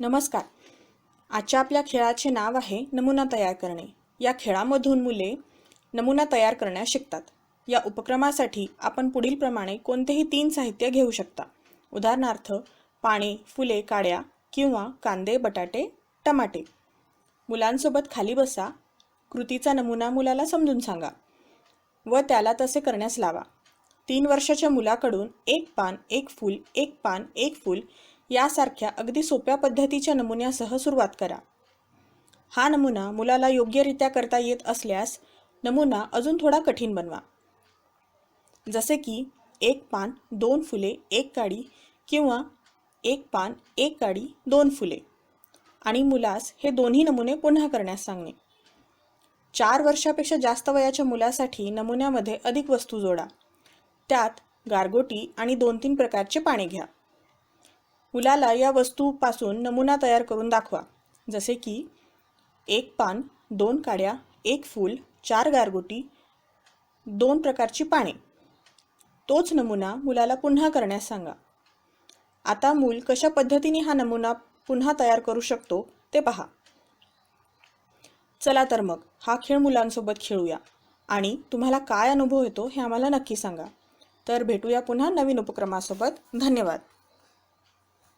नमस्कार. आजच्या आपल्या खेळाचे नाव आहे नमुना तयार करणे. या खेळामधून मुले नमुना तयार करण्यास शिकतात. या उपक्रमासाठी आपण पुढील प्रमाणे कोणतेही तीन साहित्य घेऊ शकता. उदाहरणार्थ पाणी फुले काड्या किंवा कांदे बटाटे टमाटे. मुलांसोबत खाली बसा. कृतीचा नमुना मुलाला समजून सांगा व त्याला तसे करण्यास लावा. तीन वर्षाच्या मुलाकडून एक पान एक फूल एक पान एक फूल यासारख्या अगदी सोप्या पद्धतीच्या नमुन्यासह सुरुवात करा. हा नमुना मुलाला योग्यरित्या करता येत असल्यास नमुना अजून थोडा कठीण बनवा. जसे की एक पान दोन फुले एक काडी किंवा एक पान एक काडी दोन फुले. आणि मुलास हे दोन्ही नमुने पुन्हा करण्यास सांगणे. चार वर्षापेक्षा जास्त वयाच्या मुलासाठी नमुन्यामध्ये अधिक वस्तू जोडा. त्यात गारगोटी आणि दोन तीन प्रकारचे पाणी घ्या. मुलाला या वस्तूपासून नमुना तयार करून दाखवा. जसे की एक पान दोन काड्या एक फूल चार गारगोटी दोन प्रकारची पाने. तोच नमुना मुलाला पुन्हा करण्यास सांगा. आता मूल कशा पद्धतीने हा नमुना पुन्हा तयार करू शकतो ते पहा. चला तर मग हा खेळ मुलांसोबत खेळूया. आणि तुम्हाला काय अनुभव येतो हे आम्हाला नक्की सांगा. तर भेटूया पुन्हा नवीन उपक्रमासोबत. धन्यवाद.